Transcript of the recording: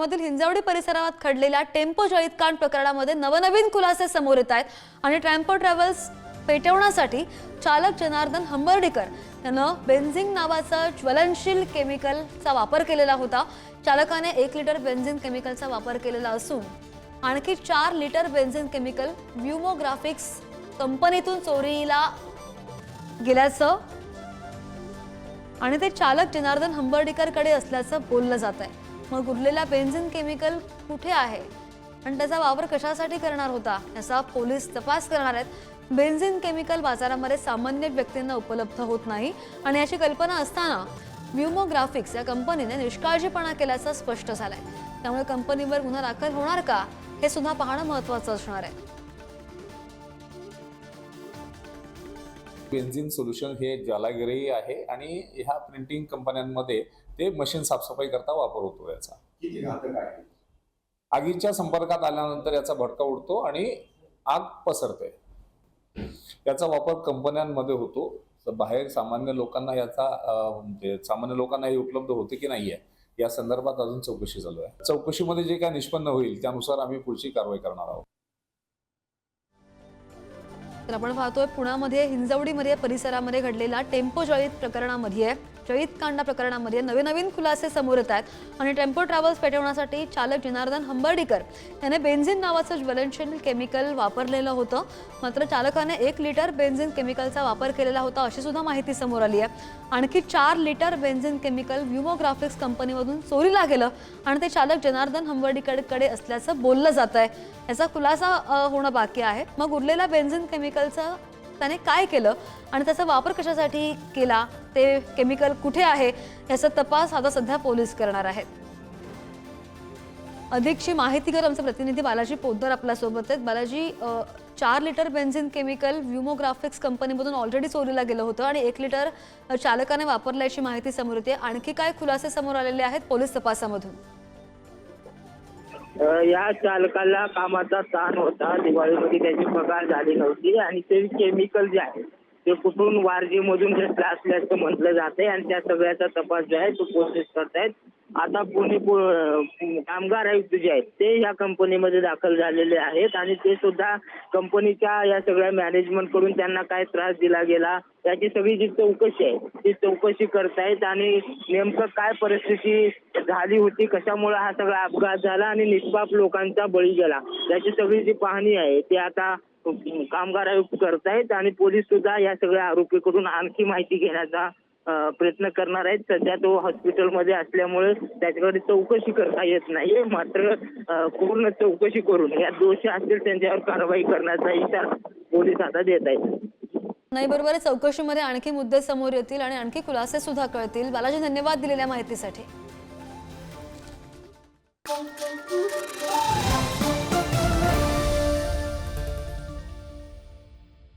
पुण्यामधील हिंजवडी परिसरात खडलेल्या टेम्पो जळीतकांड प्रकरणामध्ये नवनवीन खुलासे समोर येत आहेत आणि टेम्पो ट्रॅव्हल्स पेटवण्यासाठी चालक जनार्दन हंबर्डीकर यानं बेन्झिन नावाचा ज्वलनशील केमिकलचा वापर केलेला होता. चालकाने एक लिटर बेन्झिन केमिकलचा वापर केलेला असून आणखी चार लिटर बेन्झिन केमिकल व्ह्युमोग्राफिक्स कंपनीतून चोरीला गेल्याचं आणि ते चालक जनार्दन हंबर्डीकरकडे असल्याचं बोललं जात आहे मग उरलेला बेन्झिन केमिकल कुठे आहे? आणि त्याचा वापर कशासाठी करणार होता? याचा पोलीस तपास करणार आहेत. बेन्झिन केमिकल बाजारामध्ये सामान्य व्यक्तींना उपलब्ध होत नाही. आणि याची कल्पना असताना व्ह्युमोग्राफिक्स या कंपनीने निष्काळजीपणा केल्याचं स्पष्ट झालंय. त्यामुळे कंपनीवर गुन्हा दाखल होणार का? हे सुद्धा पाहणं महत्वाचं असणार आहे. बेन्झिन सोल्युशन हे ज्वालागिरी आहे आणि ह्या प्रिंटिंग कंपन्यांमध्ये ते मशीन साफसफाई करता वापर होतो याचा. आगीच्या संपर्कात आल्यानंतर याचा भडका उडतो आणि आग पसरते. याचा वापर कंपन्यांमध्ये होतो. तर बाहेर सामान्य लोकांना याचा म्हणजे सामान्य लोकांना हे उपलब्ध होते की नाही आहे या संदर्भात अजून चौकशी चालू आहे. चौकशीमध्ये जे काय निष्पन्न होईल त्यानुसार आम्ही पुढची कारवाई करणार आहोत. तर आपण पाहतोय पुण्यामध्ये हिंजवडीमध्ये परिसरामध्ये घडलेला टेम्पो जळीत प्रकरणामध्ये जळीत कांडा प्रकरणामध्ये नवे नवीन खुलासे समोर येत आहेत. आणि टेम्पो ट्रॅव्हल्स पेटवण्यासाठी चालक जनार्दन हंबर्डीकर याने बेन्झिन नावाचं ज्वलनशील केमिकल वापरलेलं होतं. मात्र चालकाने एक लिटर बेन्झिन केमिकलचा वापर केलेला होता अशी सुद्धा माहिती समोर आली आहे. आणखी चार लिटर बेन्झिन केमिकल व्ह्युमोग्राफिक्स कंपनीमधून चोरीला गेलं आणि ते चालक जनार्दन हंबर्डीकडे असल्याचं बोललं जात आहे याचा खुलासा होणं बाकी आहे. मग उरलेला बेन्झिन केमिकलचं त्याने काय केलं आणि त्याचा वापर कशासाठी केला ते केमिकल कुठे आहे याचा तपास आता सध्या पोलीस करणार आहेत. अधिकची माहिती कर आमचे प्रतिनिधी बालाजी पोद्दार आपल्यासोबत आहेत. बालाजी चार लिटर बेन्झिन केमिकल व्ह्युमोग्राफिक्स कंपनीमधून ऑलरेडी चोरीला गेलं होतं आणि एक लिटर चालकाने वापरल्याची माहिती समोर येते. आणखी काय खुलासे समोर आलेले आहेत पोलीस तपासामधून? या चालकाला कामाचा ताण होता. दिवाळीमध्ये त्याची पगार झाली नव्हती आणि ते केमिकल जे आहे ते कुठून वारजीमधून घेतलं असल्याचं म्हटलं जाते आणि त्या सगळ्याचा तपास जो आहे तो पोलीस करतायत. आता पुणे कामगार आयुक्त जे आहेत ते या कंपनीमध्ये दाखल झालेले आहेत आणि ते सुद्धा कंपनीच्या या सगळ्या मॅनेजमेंटकडून त्यांना काय त्रास दिला गेला याची सगळी जी चौकशी आहे ती चौकशी करतायत आणि नेमकं काय परिस्थिती झाली होती कशामुळे हा सगळा अपघात झाला आणि निष्पाप लोकांचा बळी गेला याची सगळी जी पाहणी आहे ती आता कामगार आयुक्त करतायत आणि पोलीस सुद्धा या सगळ्या आरोपीकडून आणखी माहिती घेण्याचा प्रयत्न करणार आहेत. सध्या तो हॉस्पिटलमध्ये असल्यामुळे त्याच्याकडे चौकशी करता येत नाहीये मात्र पूर्ण चौकशी करून या दोषी असतील त्यांच्यावर कारवाई करण्याचा इशारा पोलीस आता देत आहेत. नाही बरोबर चौकशीमध्ये आणखी मुद्दे समोर येतील आणि आणखी खुलासे सुद्धा कळतील. बालाजी धन्यवाद दिलेल्या माहितीसाठी.